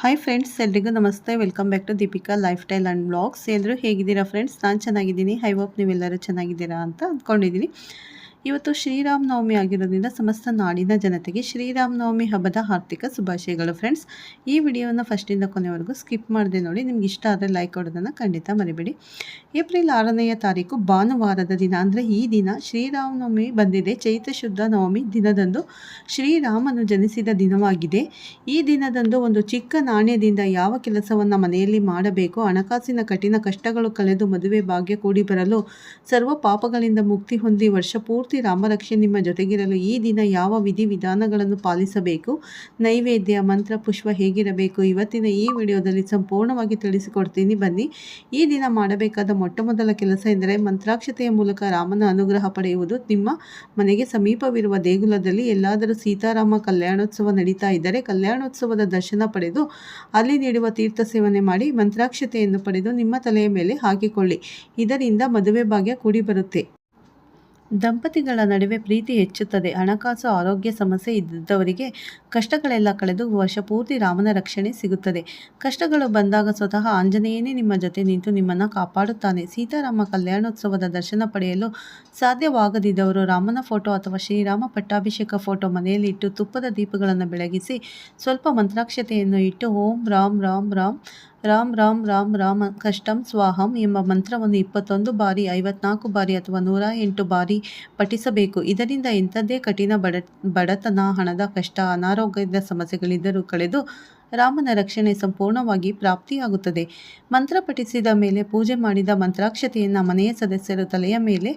Hi friends ಎಲ್ರಿಗೂ ನಮಸ್ತೆ. Welcome back to Deepika lifestyle and blogs ಎಲ್ಲರೂ ಹೇಗಿದ್ದೀರಾ ಫ್ರೆಂಡ್ಸ್ ನಾನು ಚೆನ್ನಾಗಿದ್ದೀನಿ. ಐ ಹೋಪ್ ನೀವೆಲ್ಲರೂ ಚೆನ್ನಾಗಿದ್ದೀರಾ ಅಂತ ಅಂದ್ಕೊಂಡಿದ್ದೀನಿ. ಇವತ್ತು ಶ್ರೀರಾಮನವಮಿ ಆಗಿರೋದ್ರಿಂದ ಸಮಸ್ತ ನಾಡಿನ ಜನತೆಗೆ ಶ್ರೀರಾಮನವಮಿ ಹಬ್ಬದ ಆರ್ಥಿಕ ಶುಭಾಶಯಗಳು ಫ್ರೆಂಡ್ಸ್ ಈ ವಿಡಿಯೋನ ಫಸ್ಟಿಂದ ಕೊನೆವರೆಗೂ ಸ್ಕಿಪ್ ಮಾಡದೆ ನೋಡಿ. ನಿಮ್ಗೆ ಇಷ್ಟ ಆದರೆ ಲೈಕ್ ಕೊಡೋದನ್ನು ಖಂಡಿತ ಮರಿಬೇಡಿ. ಏಪ್ರಿಲ್ ಆರನೆಯ ತಾರೀಕು ಭಾನುವಾರದ ದಿನ, ಅಂದರೆ ಈ ದಿನ ಶ್ರೀರಾಮನವಮಿ ಬಂದಿದೆ. ಚೈತ್ರ ಶುದ್ಧ ನವಮಿ ದಿನದಂದು ಶ್ರೀರಾಮನು ಜನಿಸಿದ ದಿನವಾಗಿದೆ. ಈ ದಿನದಂದು ಒಂದು ಚಿಕ್ಕ ನಾಣ್ಯದಿಂದ ಯಾವ ಕೆಲಸವನ್ನು ಮನೆಯಲ್ಲಿ ಮಾಡಬೇಕು, ಹಣಕಾಸಿನ ಕಠಿಣ ಕಷ್ಟಗಳು ಕಳೆದು ಮದುವೆ ಭಾಗ್ಯ ಕೂಡಿ ಬರಲು ಸರ್ವ ಪಾಪಗಳಿಂದ ಮುಕ್ತಿ ಹೊಂದಿ ವರ್ಷ ಪೂರ್ತಿ ರಾಮರಕ್ಷೆ ನಿಮ್ಮ ಜೊತೆಗಿರಲು ಈ ದಿನ ಯಾವ ವಿಧಿ ವಿಧಾನಗಳನ್ನು ಪಾಲಿಸಬೇಕು? ನೈವೇದ್ಯ, ಮಂತ್ರ, ಪುಷ್ಪ ಹೇಗಿರಬೇಕು? ಇವತ್ತಿನ ಈ ವಿಡಿಯೋದಲ್ಲಿ ಸಂಪೂರ್ಣವಾಗಿ ತಿಳಿಸಿಕೊಡ್ತೀನಿ. ಬನ್ನಿ, ಈ ದಿನ ಮಾಡಬೇಕಾದ ಮೊಟ್ಟ ಮೊದಲ ಕೆಲಸ ಎಂದರೆ ಮಂತ್ರಾಕ್ಷತೆಯ ಮೂಲಕ ರಾಮನ ಅನುಗ್ರಹ ಪಡೆಯುವುದು. ನಿಮ್ಮ ಮನೆಗೆ ಸಮೀಪವಿರುವ ದೇಗುಲದಲ್ಲಿ ಎಲ್ಲಾದರೂ ಸೀತಾರಾಮ ಕಲ್ಯಾಣೋತ್ಸವ ನಡೀತಾ ಇದ್ದರೆ ಕಲ್ಯಾಣೋತ್ಸವದ ದರ್ಶನ ಪಡೆದು ಅಲ್ಲಿ ನೀಡುವ ತೀರ್ಥ ಸೇವನೆ ಮಾಡಿ ಮಂತ್ರಾಕ್ಷತೆಯನ್ನು ಪಡೆದು ನಿಮ್ಮ ತಲೆಯ ಮೇಲೆ ಹಾಕಿಕೊಳ್ಳಿ. ಇದರಿಂದ ಮದುವೆ ಭಾಗ್ಯ ಕೂಡಿ ಬರುತ್ತೆ ದಂಪತಿಗಳ ನಡುವೆ ಪ್ರೀತಿ ಹೆಚ್ಚುತ್ತದೆ. ಹಣಕಾಸು, ಆರೋಗ್ಯ ಸಮಸ್ಯೆ ಇದ್ದವರಿಗೆ ಕಷ್ಟಗಳೆಲ್ಲ ಕಳೆದು ವರ್ಷ ಪೂರ್ತಿ ರಾಮನ ರಕ್ಷಣೆ ಸಿಗುತ್ತದೆ. ಕಷ್ಟಗಳು ಬಂದಾಗ ಸ್ವತಃ ಆಂಜನೇಯನೇ ನಿಮ್ಮ ಜೊತೆ ನಿಂತು ನಿಮ್ಮನ್ನು ಕಾಪಾಡುತ್ತಾನೆ. ಸೀತಾರಾಮ ಕಲ್ಯಾಣೋತ್ಸವದ ದರ್ಶನ ಪಡೆಯಲು ಸಾಧ್ಯವಾಗದಿದ್ದವರು ರಾಮನ ಫೋಟೋ ಅಥವಾ ಶ್ರೀರಾಮ ಪಟ್ಟಾಭಿಷೇಕ ಫೋಟೋ ಮನೆಯಲ್ಲಿ ಇಟ್ಟು ತುಪ್ಪದ ದೀಪಗಳನ್ನು ಬೆಳಗಿಸಿ ಸ್ವಲ್ಪ ಮಂತ್ರಾಕ್ಷತೆಯನ್ನು ಇಟ್ಟು ಓಂ ರಾಮ್ ರಾಮ್ ರಾಮ್ ರಾಮ್ ರಾಮ್ ರಾಮ್ ರಾಮ ಕಷ್ಟಂ ಸ್ವಾಹಂ ಎಂಬ ಮಂತ್ರವನ್ನು ಇಪ್ಪತ್ತೊಂದು ಬಾರಿ, ಐವತ್ನಾಲ್ಕು ಬಾರಿ ಅಥವಾ ನೂರ ಎಂಟು ಬಾರಿ ಪಠಿಸಬೇಕು. ಇದರಿಂದ ಎಂಥದ್ದೇ ಕಠಿಣ ಬಡ, ಬಡತನ, ಹಣದ ಕಷ್ಟ, ಅನಾರೋಗ್ಯದ ಸಮಸ್ಯೆಗಳಿದ್ದರೂ ಕಳೆದು ರಾಮನ ರಕ್ಷಣೆ ಸಂಪೂರ್ಣವಾಗಿ ಪ್ರಾಪ್ತಿಯಾಗುತ್ತದೆ. ಮಂತ್ರ ಪಠಿಸಿದ ಮೇಲೆ, ಪೂಜೆ ಮಾಡಿದ ಮಂತ್ರಾಕ್ಷತೆಯನ್ನು ಮನೆಯ ಸದಸ್ಯರು ತಲೆಯ ಮೇಲೆ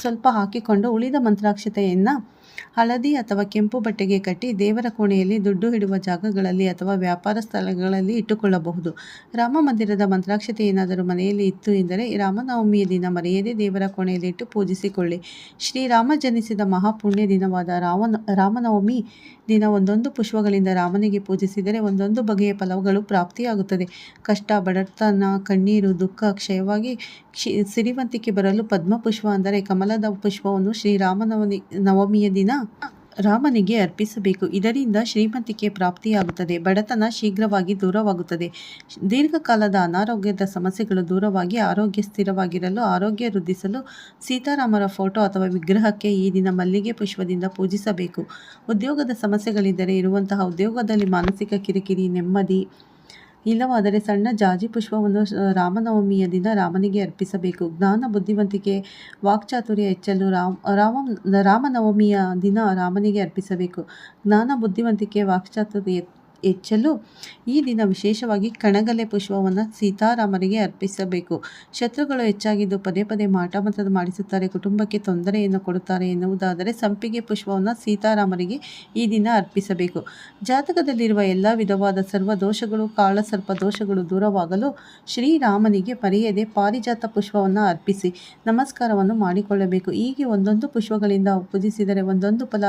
ಸ್ವಲ್ಪ ಹಾಕಿಕೊಂಡು ಉಳಿದ ಮಂತ್ರಾಕ್ಷತೆಯನ್ನು ಹಳದಿ ಅಥವಾ ಕೆಂಪು ಬಟ್ಟೆಗೆ ಕಟ್ಟಿ ದೇವರ ಕೋಣೆಯಲ್ಲಿ ದುಡ್ಡು ಇಡುವ ಜಾಗಗಳಲ್ಲಿ ಅಥವಾ ವ್ಯಾಪಾರ ಸ್ಥಳಗಳಲ್ಲಿ ಇಟ್ಟುಕೊಳ್ಳಬಹುದು. ರಾಮ ಮಂದಿರದ ಮಂತ್ರಾಕ್ಷತೆ ಏನಾದರೂ ಮನೆಯಲ್ಲಿ ಇತ್ತು ಎಂದರೆ ರಾಮನವಮಿಯ ದಿನ ಮರೆಯದೇ ದೇವರ ಕೋಣೆಯಲ್ಲಿ ಇಟ್ಟು ಪೂಜಿಸಿಕೊಳ್ಳಿ. ಶ್ರೀರಾಮ ಜನಿಸಿದ ಮಹಾಪುಣ್ಯ ದಿನವಾದ ರಾಮನ ರಾಮನವಮಿ ದಿನ ಒಂದೊಂದು ಪುಷ್ಪಗಳಿಂದ ರಾಮನಿಗೆ ಪೂಜಿಸಿದರೆ ಒಂದೊಂದು ಬಗೆಯ ಫಲಗಳು ಪ್ರಾಪ್ತಿಯಾಗುತ್ತದೆ. ಕಷ್ಟ, ಬಡತನ, ಕಣ್ಣೀರು, ದುಃಖ, ಕ್ಷಯವಾಗಿ ಕ್ಷಿ, ಸಿರಿವಂತಿಕೆ ಬರಲು ಪದ್ಮ ಪುಷ್ಪ ಅಂದರೆ ಕಮಲದ ಪುಷ್ಪವನ್ನು ಶ್ರೀರಾಮನವಮಿ ನವಮಿಯ ದಿನ ರಾಮನಿಗೆ ಅರ್ಪಿಸಬೇಕು. ಇದರಿಂದ ಶ್ರೀಮಂತಿಕೆ ಪ್ರಾಪ್ತಿಯಾಗುತ್ತದೆ. ಬಡತನ ಶೀಘ್ರವಾಗಿ ದೂರವಾಗುತ್ತದೆ. ದೀರ್ಘಕಾಲದ ಅನಾರೋಗ್ಯದ ಸಮಸ್ಯೆಗಳು ದೂರವಾಗಿ ಆರೋಗ್ಯ ಸ್ಥಿರವಾಗಿರಲು, ಆರೋಗ್ಯ ವೃದ್ಧಿಸಲು ಸೀತಾರಾಮರ ಫೋಟೋ ಅಥವಾ ವಿಗ್ರಹಕ್ಕೆ ಈ ದಿನ ಮಲ್ಲಿಗೆ ಪುಷ್ಪದಿಂದ ಪೂಜಿಸಬೇಕು. ಉದ್ಯೋಗದ ಸಮಸ್ಯೆಗಳಿದ್ದರೆ ಇರುವಂತಹ ಉದ್ಯೋಗದಲ್ಲಿ ಮಾನಸಿಕ ಕಿರಿಕಿರಿ, ನೆಮ್ಮದಿ ಇಲ್ಲವಾದರೆ ಸಣ್ಣ ಜಾಜಿ ಪುಷ್ಪವನ್ನು ರಾಮನವಮಿಯ ದಿನ ರಾಮನಿಗೆ ಅರ್ಪಿಸಬೇಕು. ಜ್ಞಾನ ಬುದ್ಧಿವಂತಿಕೆ ವಾಕ್ಚಾತುರ್ಯ ಹೆಚ್ಚಲು ರಾಮ ರಾಮ, ರಾಮನವಮಿಯ ದಿನ ರಾಮನಿಗೆ ಅರ್ಪಿಸಬೇಕು. ಜ್ಞಾನ ಬುದ್ಧಿವಂತಿಕೆ ವಾಕ್ಚಾತುರ್ಯ ಹೆಚ್ಚಲು ಈ ದಿನ ವಿಶೇಷವಾಗಿ ಕಣಗಲೆ ಪುಷ್ಪವನ್ನು ಸೀತಾರಾಮರಿಗೆ ಅರ್ಪಿಸಬೇಕು. ಶತ್ರುಗಳು ಹೆಚ್ಚಾಗಿದ್ದು ಪದೇ ಪದೇ ಮಾಟ ಮತದ ಮಾಡಿಸುತ್ತಾರೆ. ಕುಟುಂಬಕ್ಕೆ ತೊಂದರೆಯನ್ನು ಕೊಡುತ್ತಾರೆ ಎನ್ನುವುದಾದರೆ ಸಂಪಿಗೆ ಪುಷ್ಪವನ್ನು ಸೀತಾರಾಮರಿಗೆ ಈ ದಿನ ಅರ್ಪಿಸಬೇಕು. ಜಾತಕದಲ್ಲಿರುವ ಎಲ್ಲ ವಿಧವಾದ ಸರ್ವ ದೋಷಗಳು ಕಾಳಸರ್ಪ ದೋಷಗಳು ದೂರವಾಗಲು ಶ್ರೀರಾಮನಿಗೆ ಪರಿಯದೆ ಪಾರಿಜಾತ ಪುಷ್ಪವನ್ನು ಅರ್ಪಿಸಿ ನಮಸ್ಕಾರವನ್ನು ಮಾಡಿಕೊಳ್ಳಬೇಕು. ಹೀಗೆ ಒಂದೊಂದು ಪುಷ್ಪಗಳಿಂದ ಪೂಜಿಸಿದರೆ ಒಂದೊಂದು ಫಲ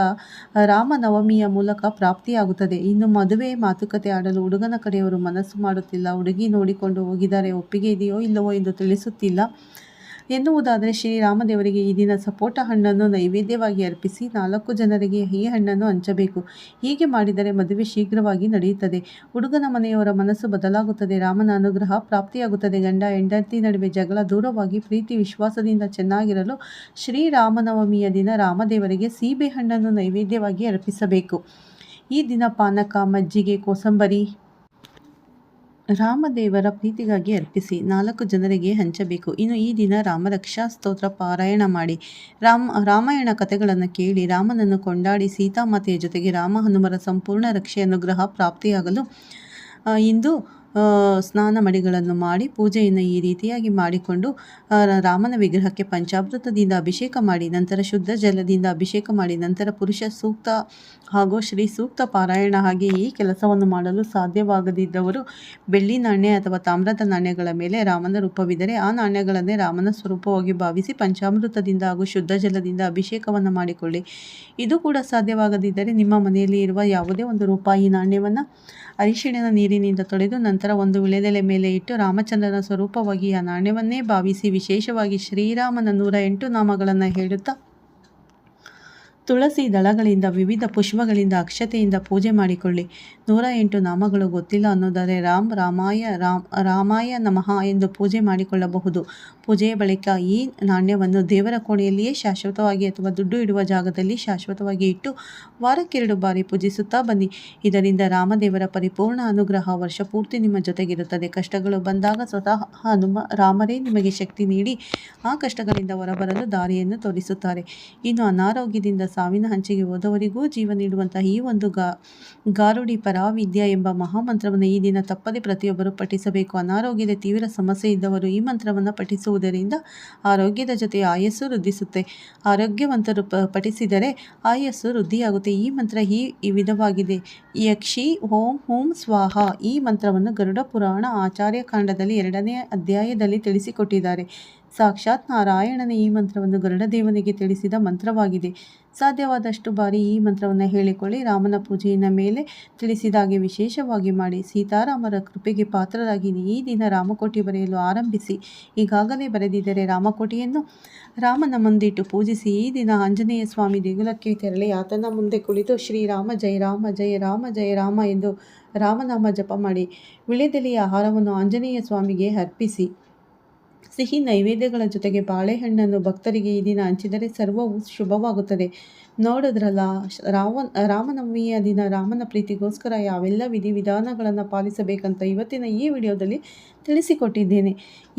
ರಾಮನವಮಿಯ ಮೂಲಕ ಪ್ರಾಪ್ತಿಯಾಗುತ್ತದೆ. ಇನ್ನು ಮದುವೆ ಮಾತುಕತೆ ಆಡಲು ಹುಡುಗನ ಕಡೆಯವರು ಮನಸ್ಸು ಮಾಡುತ್ತಿಲ್ಲ. ಹುಡುಗಿ ನೋಡಿಕೊಂಡು ಹೋಗಿದ್ದಾರೆ. ಒಪ್ಪಿಗೆ ಇದೆಯೋ ಇಲ್ಲವೋ ಎಂದು ತಿಳಿಸುತ್ತಿಲ್ಲ. ಎನ್ನುವುದಾದರೆ ಶ್ರೀರಾಮದೇವರಿಗೆ ಈ ದಿನ ಸಪೋಟ ಹಣ್ಣನ್ನು ನೈವೇದ್ಯವಾಗಿ ಅರ್ಪಿಸಿ ನಾಲ್ಕು ಜನರಿಗೆ ಈ ಹಣ್ಣನ್ನು ಹಂಚಬೇಕು. ಹೀಗೆ ಮಾಡಿದರೆ ಮದುವೆ ಶೀಘ್ರವಾಗಿ ನಡೆಯುತ್ತದೆ. ಹುಡುಗನ ಮನೆಯವರ ಮನಸ್ಸು ಬದಲಾಗುತ್ತದೆ. ರಾಮನ ಅನುಗ್ರಹ ಪ್ರಾಪ್ತಿಯಾಗುತ್ತದೆ. ಗಂಡ, ಹೆಂಡತಿ ನಡುವೆ ಜಗಳ ದೂರವಾಗಿ ಪ್ರೀತಿ, ವಿಶ್ವಾಸದಿಂದ ಚೆನ್ನಾಗಿರಲು ಶ್ರೀರಾಮನವಮಿಯ ದಿನ ರಾಮದೇವರಿಗೆ ಸೀಬೆ ಹಣ್ಣನ್ನು ನೈವೇದ್ಯವಾಗಿ ಅರ್ಪಿಸಬೇಕು. ಈ ದಿನ ಪಾನಕ ಮಜ್ಜಿಗೆ ಕೋಸಂಬರಿ. ರಾಮದೇವರ ಪ್ರೀತಿಗಾಗಿ ಅರ್ಪಿಸಿ ನಾಲ್ಕು ಜನರಿಗೆ ಹಂಚಬೇಕು. ಇನ್ನು ಈ ದಿನ ರಾಮರಕ್ಷಾ ಸ್ತೋತ್ರ ಪಾರಾಯಣ ಮಾಡಿ. ರಾಮ, ರಾಮಾಯಣ ಕಥೆಗಳನ್ನು ಕೇಳಿ ರಾಮನನ್ನು ಕೊಂಡಾಡಿ ಸೀತಾಮಾತೆಯ ಜೊತೆಗೆ ರಾಮ ಹನುಮರ ಸಂಪೂರ್ಣ ರಕ್ಷೆ, ಅನುಗ್ರಹ, ಪ್ರಾಪ್ತಿಯಾಗಲು ಇಂದು ಸ್ನಾನ ಮಡಿಗಳನ್ನು ಮಾಡಿ ಪೂಜೆಯನ್ನು ಈ ರೀತಿಯಾಗಿ ಮಾಡಿಕೊಂಡು ರಾಮನ ವಿಗ್ರಹಕ್ಕೆ ಪಂಚಾಮೃತದಿಂದ ಅಭಿಷೇಕ ಮಾಡಿ, ನಂತರ ಶುದ್ಧ ಜಲದಿಂದ ಅಭಿಷೇಕ ಮಾಡಿ, ನಂತರ ಪುರುಷ ಸೂಕ್ತ ಹಾಗೂ ಶ್ರೀ ಸೂಕ್ತ ಪಾರಾಯಣ ಹಾಗೆ ಈ ಕೆಲಸವನ್ನು ಮಾಡಲು ಸಾಧ್ಯವಾಗದಿದ್ದವರು ಬೆಳ್ಳಿ ನಾಣ್ಯ ಅಥವಾ ತಾಮ್ರದ ನಾಣ್ಯಗಳ ಮೇಲೆ ರಾಮನ ರೂಪವಿದ್ದರೆ ಆ ನಾಣ್ಯಗಳನ್ನೇ ರಾಮನ ಸ್ವರೂಪವಾಗಿ ಭಾವಿಸಿ ಪಂಚಾಮೃತದಿಂದ ಹಾಗೂ ಶುದ್ಧ ಜಲದಿಂದ ಅಭಿಷೇಕವನ್ನು ಮಾಡಿಕೊಳ್ಳಿ. ಇದು ಕೂಡ ಸಾಧ್ಯವಾಗದಿದ್ದರೆ ನಿಮ್ಮ ಮನೆಯಲ್ಲಿ ಇರುವ ಯಾವುದೇ ಒಂದು ರೂಪಾಯಿ ನಾಣ್ಯವನ್ನು ಅರಿಶಿಣಿನ ನೀರಿನಿಂದ ತೊಳೆದು ನಂತರ ಒಂದು ವಿಳೆದೆಲೆ ಮೇಲೆ ಇಟ್ಟು ರಾಮಚಂದ್ರನ ಸ್ವರೂಪವಾಗಿ ಆ ನಾಣ್ಯವನ್ನೇ ಭಾವಿಸಿ ವಿಶೇಷವಾಗಿ ಶ್ರೀರಾಮನ ನೂರ ಎಂಟು ನಾಮಗಳನ್ನು ಹೇಳುತ್ತಾ ತುಳಸಿ ದಳಗಳಿಂದ, ವಿವಿಧ ಪುಷ್ಪಗಳಿಂದ ಅಕ್ಷತೆಯಿಂದ ಪೂಜೆ ಮಾಡಿಕೊಳ್ಳಿ. ನೂರ ಎಂಟು ನಾಮಗಳು ಗೊತ್ತಿಲ್ಲ ಅನ್ನೋದಾದರೆ ರಾಮ್ ರಾಮಾಯ ರಾಮ್ ರಾಮಾಯ ನಮಃ ಎಂದು ಪೂಜೆ ಮಾಡಿಕೊಳ್ಳಬಹುದು. ಪೂಜೆಯ ಬಳಿಕ ಈ ನಾಣ್ಯವನ್ನು ದೇವರ ಕೋಣೆಯಲ್ಲಿಯೇ ಶಾಶ್ವತವಾಗಿ ಅಥವಾ ದುಡ್ಡು ಇಡುವ ಜಾಗದಲ್ಲಿ ಶಾಶ್ವತವಾಗಿ ಇಟ್ಟು ವಾರಕ್ಕೆರಡು ಬಾರಿ ಪೂಜಿಸುತ್ತಾ ಬನ್ನಿ. ಇದರಿಂದ ರಾಮದೇವರ ಪರಿಪೂರ್ಣ ಅನುಗ್ರಹ ವರ್ಷ ಪೂರ್ತಿ ನಿಮ್ಮ ಜೊತೆಗಿರುತ್ತದೆ. ಕಷ್ಟಗಳು ಬಂದಾಗ ಸ್ವತಃ ಹನುಮ ರಾಮರೇ ನಿಮಗೆ ಶಕ್ತಿ ನೀಡಿ ಆ ಕಷ್ಟಗಳಿಂದ ಹೊರಬರಲು ದಾರಿಯನ್ನು ತೋರಿಸುತ್ತಾರೆ. ಇನ್ನು ಅನಾರೋಗ್ಯದಿಂದ ಸಾವಿನ ಹಂಚಿಗೆ ಹೋದವರಿಗೂ ಜೀವ ನೀಡುವಂತಹ ಈ ಒಂದು ಗಾ, ಗಾರುಡಿ ಪರಾವಿದ್ಯ ಎಂಬ ಮಹಾಮಂತ್ರವನ್ನು ಈ ದಿನ ತಪ್ಪದೆ ಪ್ರತಿಯೊಬ್ಬರು ಪಠಿಸಬೇಕು. ಅನಾರೋಗ್ಯದ ತೀವ್ರ ಸಮಸ್ಯೆ ಇದ್ದವರು ಈ ಮಂತ್ರವನ್ನು ಪಠಿಸುವುದರಿಂದ ಆರೋಗ್ಯದ ಜೊತೆ ಆಯಸ್ಸು ವೃದ್ಧಿಸುತ್ತೆ. ಆರೋಗ್ಯವಂತರು ಪ, ಪಠಿಸಿದರೆ ಆಯಸ್ಸು ವೃದ್ಧಿಯಾಗುತ್ತೆ. ಈ ಮಂತ್ರ ಈ ಈ ವಿಧವಾಗಿದೆ. ಯಕ್ಷಿ ಓಂ ಹೋಂ ಸ್ವಾಹ. ಈ ಮಂತ್ರವನ್ನು ಗರುಡ ಪುರಾಣ ಆಚಾರ್ಯ ಕಾಂಡದಲ್ಲಿ ಎರಡನೇ ಅಧ್ಯಾಯದಲ್ಲಿ ತಿಳಿಸಿಕೊಟ್ಟಿದ್ದಾರೆ. ಸಾಕ್ಷಾತ್ ನಾರಾಯಣನ ಈ ಮಂತ್ರವನ್ನು ಗರುಡದೇವನಿಗೆ ತಿಳಿಸಿದ ಮಂತ್ರವಾಗಿದೆ. ಸಾಧ್ಯವಾದಷ್ಟು ಬಾರಿ ಈ ಮಂತ್ರವನ್ನು ಹೇಳಿಕೊಳ್ಳಿ, ರಾಮನ ಪೂಜೆಯ ಮೇಲೆ ತಿಳಿಸಿದಾಗೆ ವಿಶೇಷವಾಗಿ ಮಾಡಿ. ಸೀತಾರಾಮರ ಕೃಪೆಗೆ ಪಾತ್ರರಾಗಿ ಈ ದಿನ ರಾಮಕೋಟಿ ಬರೆಯಲು ಆರಂಭಿಸಿ. ಈಗಾಗಲೇ ಬರೆದಿದ್ದರೆ ರಾಮಕೋಟಿಯನ್ನು ರಾಮನ ಮುಂದಿಟ್ಟು ಪೂಜಿಸಿ. ಈ ದಿನ ಆಂಜನೇಯ ಸ್ವಾಮಿ ದೇಗುಲಕ್ಕೆ ತೆರಳಿ ಆತನ ಮುಂದೆ ಕುಳಿತು ಶ್ರೀರಾಮ ಜಯ ರಾಮ ಜಯ ರಾಮ ಜಯ ರಾಮ ಎಂದು ರಾಮನಾಮ ಜಪ ಮಾಡಿ. ವಿಳೆದೆಲೆಯ ಆಹಾರವನ್ನು ಆಂಜನೇಯ ಸ್ವಾಮಿಗೆ ಅರ್ಪಿಸಿ. ಸಿಹಿ ನೈವೇದ್ಯಗಳ ಜೊತೆಗೆ ಬಾಳೆಹಣ್ಣನ್ನು ಭಕ್ತರಿಗೆ ಈ ದಿನ ಹಂಚಿದರೆ ಸರ್ವವು ಶುಭವಾಗುತ್ತದೆ. ನೋಡಿದ್ರಲ್ಲ ರಾವನ್, ರಾಮನವಮಿಯ ದಿನ ರಾಮನ ಪ್ರೀತಿಗೋಸ್ಕರ ಯಾವೆಲ್ಲ ವಿಧಿವಿಧಾನಗಳನ್ನು ಪಾಲಿಸಬೇಕಂತ ಇವತ್ತಿನ ಈ ವಿಡಿಯೋದಲ್ಲಿ ತಿಳಿಸಿಕೊಟ್ಟಿದ್ದೇನೆ.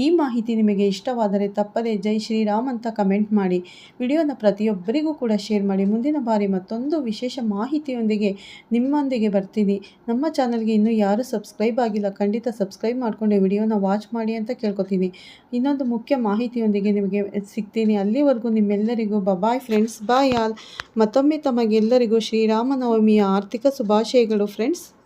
ಈ ಮಾಹಿತಿ ನಿಮಗೆ ಇಷ್ಟವಾದರೆ ತಪ್ಪದೆ ಜೈ ಶ್ರೀರಾಮ್ ಅಂತ ಕಮೆಂಟ್ ಮಾಡಿ. ವಿಡಿಯೋನ ಪ್ರತಿಯೊಬ್ಬರಿಗೂ ಕೂಡ ಶೇರ್ ಮಾಡಿ. ಮುಂದಿನ ಬಾರಿ ಮತ್ತೊಂದು ವಿಶೇಷ ಮಾಹಿತಿಯೊಂದಿಗೆ ನಿಮ್ಮೊಂದಿಗೆ ಬರ್ತೀನಿ. ನಮ್ಮ ಚಾನಲ್ಗೆ ಇನ್ನೂ ಯಾರು ಸಬ್ಸ್ಕ್ರೈಬ್ ಆಗಿಲ್ಲ, ಖಂಡಿತ ಸಬ್ಸ್ಕ್ರೈಬ್ ಮಾಡಿಕೊಂಡು ವಿಡಿಯೋನ ವಾಚ್ ಮಾಡಿ ಅಂತ ಕೇಳ್ಕೊತೀನಿ. ಇನ್ನೊಂದು ಮುಖ್ಯ ಮಾಹಿತಿಯೊಂದಿಗೆ ನಿಮಗೆ ಸಿಗ್ತೀನಿ. ಅಲ್ಲಿವರೆಗೂ ನಿಮ್ಮೆಲ್ಲರಿಗೂ ಬಾಯ್ ಫ್ರೆಂಡ್ಸ್ ಬಾಯ್ ಆಲ್ ಮತ್ತೊಮ್ಮೆ ತಮಗೆಲ್ಲರಿಗೂ ಶ್ರೀರಾಮನವಮಿಯ ಆರ್ಥಿಕ ಶುಭಾಶಯಗಳು ಫ್ರೆಂಡ್ಸ್